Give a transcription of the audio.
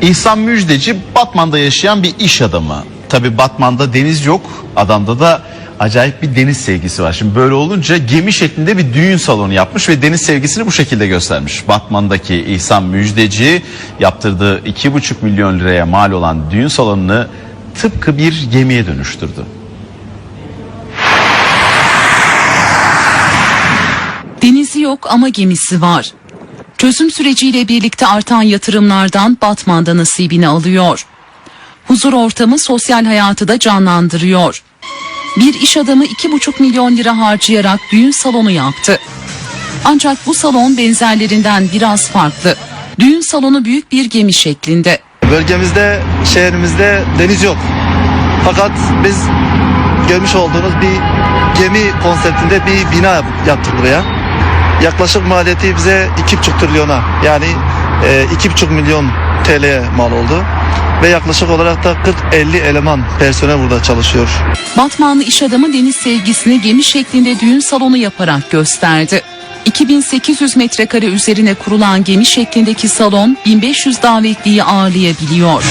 İhsan Müjdeci Batman'da yaşayan bir iş adamı. Tabi Batman'da deniz yok. Adamda da acayip bir deniz sevgisi var. Şimdi böyle olunca gemi şeklinde bir düğün salonu yapmış ve deniz sevgisini bu şekilde göstermiş. Batman'daki İhsan Müjdeci yaptırdığı 2,5 milyon liraya mal olan düğün salonunu tıpkı bir gemiye dönüştürdü. Denizi yok ama gemisi var. Çözüm süreciyle birlikte artan yatırımlardan Batman'da nasibini alıyor. Huzur ortamı sosyal hayatı da canlandırıyor. Bir iş adamı 2,5 milyon lira harcayarak düğün salonu yaptı. Ancak bu salon benzerlerinden biraz farklı. Düğün salonu büyük bir gemi şeklinde. Bölgemizde, şehrimizde deniz yok. Fakat biz görmüş olduğunuz bir gemi konseptinde bir bina yap- yaptık buraya. Yaklaşık maliyeti bize 2,5 trilyona yani e, 2,5 milyon TL'ye mal oldu. Ve yaklaşık olarak da 40-50 eleman personel burada çalışıyor. Batmanlı iş adamı deniz sevgisini gemi şeklinde düğün salonu yaparak gösterdi. 2800 metrekare üzerine kurulan gemi şeklindeki salon 1500 davetliyi ağırlayabiliyor.